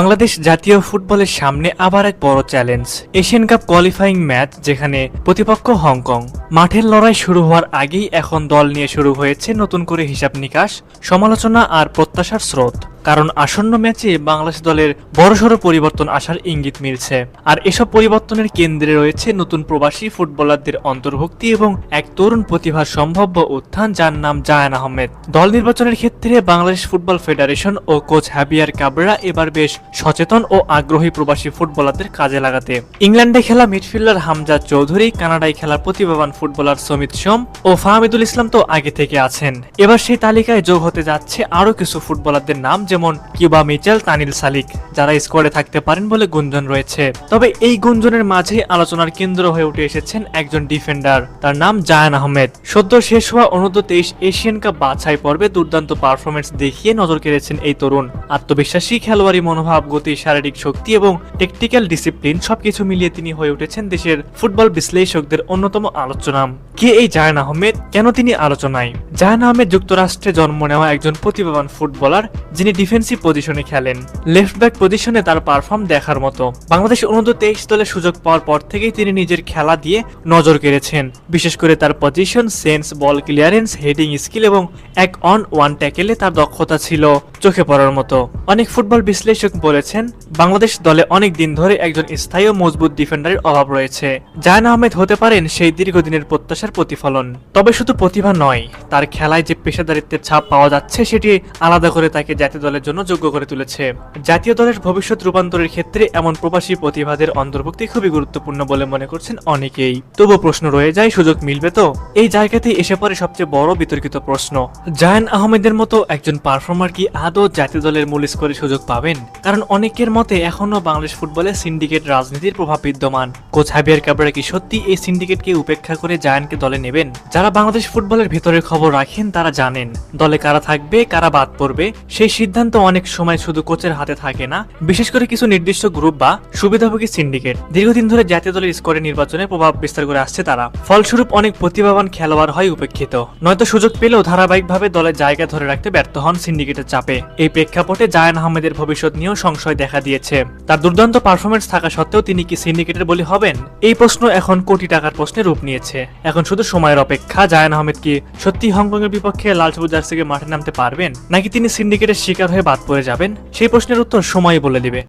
বাংলাদেশ জাতীয় ফুটবলের সামনে আবার এক বড় challenge Asian cup qualifying match যেখানে প্রতিপক্ষ হংকং। মাঠের লড়াই শুরু হওয়ার আগেই এখন দল নিয়ে শুরু হয়েছে নতুন করে হিসাব নিকাশ, সমালোচনা আর প্রত্যাশার স্রোত। কারণ আসন্ন ম্যাচে বাংলাদেশ দলের বড়সড় পরিবর্তন আসার ইঙ্গিত মিলছে। আর এসব পরিবর্তনের কেন্দ্রে রয়েছে নতুন প্রবাসী, ফুটবলারদের অন্তর্ভুক্তি এবং এক তরুণ প্রতিভার সম্ভাব্য উত্থান যার নাম জায়ান আহমেদ। দল নির্বাচনের ক্ষেত্রে বাংলাদেশ ফুটবল ফেডারেশন ও কোচ হ্যাবিয়ার কাবরা এবার বেশ সচেতন ও আগ্রহী প্রবাসী ফুটবলারদের কাজে লাগাতে। ইংল্যান্ডে খেলা মিডফিল্ডার হামজা চৌধুরী, কানাডায় খেলা প্রতিভাবান ফুটবলার সমিত সোম ও ফাহমিদুল ইসলাম তো আগে থেকে আছেন। এবার সেই তালিকায় যোগ হতে যাচ্ছে আরও কিছু ফুটবলারদের নাম, যেমন কিবা মিচেল, তানিল সালিক, যারা স্কোয়াডে থাকতে পারেন বলে গুঞ্জন রয়েছে। তবে এই গুঞ্জনের মাঝে আলোচনার কেন্দ্র হয়ে উঠে এসেছেন একজন ডিফেন্ডার, তার নাম জায়ান আহমেদ। সদ্য শেষ হওয়া অনূর্ধ্ব তেইশ এশিয়ান কাপ বাছাই পর্বে দুর্দান্ত পারফরমেন্স দেখিয়ে নজর কেড়েছেন এই তরুণ। আত্মবিশ্বাসী খেলোয়াড়ি মনোভাব, গতি, শারীরিক শক্তি এবং টেকটিক্যাল ডিসিপ্লিন সবকিছু মিলিয়ে তিনি হয়ে উঠেছেন দেশের ফুটবল বিশ্লেষকদের অন্যতম আলোচনা কে এই জায়ান আহমেদ? কেন তিনি আলোচনায়? জায়ান আহমেদ যুক্তরাষ্ট্রে জন্ম নেওয়া একজন প্রতিভাবান ফুটবলার, যিনি ডিফেন্সিভ পজিশনে খেলেন। লেফট ব্যাক পজিশনে তার পারফর্ম দেখার মতো। বাংলাদেশ অনূর্ধ্ব তেইশ দলে সুযোগ পাওয়ার পর থেকেই তিনি নিজের খেলা দিয়ে নজর কেড়েছেন। বিশেষ করে তার position, sense, ball clearance, heading skill এবং এক অন ওয়ান ট্যাকেলে তার দক্ষতা ছিল চোখে পড়ার মতো। অনেক ফুটবল বিশ্লেষক বলেছেন, বাংলাদেশ দলে অনেক দিন ধরে একজন স্থায়ী মজবুত ডিফেন্ডারের অভাব রয়েছে। জায়ান আহমেদ হতে পারেন সেই দীর্ঘদিনের প্রত্যাশার প্রতিফলন। তবে শুধু প্রতিভা নয়, তার খেলায় যে পেশাদারিত্বের ছাপ পাওয়া যাচ্ছে, সেটি আলাদা করে তাকে জাতীয় দলের জন্য যোগ্য করে তুলেছে। জাতীয় দলের ভবিষ্যৎ রূপান্তরের ক্ষেত্রে এমন প্রবাসী প্রতিভাদের অন্তর্ভুক্তি খুবই গুরুত্বপূর্ণ বলে মনে করছেন অনেকেই। তবু প্রশ্ন রয়ে যায়, সুযোগ মিলবে তো? এই জায়গাতেই এসে পড়ে সবচেয়ে বড় বিতর্কিত প্রশ্ন। জায়ান আহমেদের মতো একজন পারফর্মার কি আদৌ জাতীয় দলের মূল স্কোরে সুযোগ পাবেন। কারণ অনেকের মতে এখনও বাংলাদেশ ফুটবলে সিন্ডিকেট রাজনীতির প্রভাব বিদ্যমান। কোচ হাবিয়ার কাবরা কি সত্যি এই সিন্ডিকেটকে উপেক্ষা করে জায়ানকে দলে নেবেন? যারা বাংলাদেশ ফুটবলের ভেতরের খবর রাখেন, তারা জানেন, দলে কারা থাকবে, কারা বাদ পড়বে, সেই সিদ্ধান্ত অনেক সময় শুধু কোচের হাতে থাকে না। বিশেষ করে কিছু নির্দিষ্ট গ্রুপ বা সুবিধাভোগী সিন্ডিকেট। দীর্ঘদিন ধরে জাতীয় দলের স্কোরে নির্বাচনে প্রভাব বিস্তার করে আসছে তারা। ফলস্বরূপ অনেক প্রতিভাবান খেলোয়াড় হয় উপেক্ষিত। নয়তো সুযোগ পেলেও ধারাবাহিকভাবে দলের জায়গা ধরে রাখতে ব্যর্থ হন সিন্ডিকেটের চাপে। এই প্রেক্ষাপটে জায়ান আহমেদের ভবিষ্যৎ নিয়েও সংশয় দেখা দিয়েছে। তার দুর্দান্ত পারফরমেন্স থাকা সত্ত্বেও তিনি কি সিন্ডিকেটের বলি হবেন? এই প্রশ্ন এখন কোটি টাকার প্রশ্নে রূপ নিয়েছে। এখন শুধু সময়ের অপেক্ষা, জায়ান আহমেদ কি সত্যি হংকং এর বিপক্ষে লাল সবুজ জার্সিকে মাঠে নামতে পারবেন? নাকি তিনি সিন্ডিকেটের শিকার হয়ে বাদ পড়ে যাবেন? সেই প্রশ্নের উত্তর সময় বলে দিবে।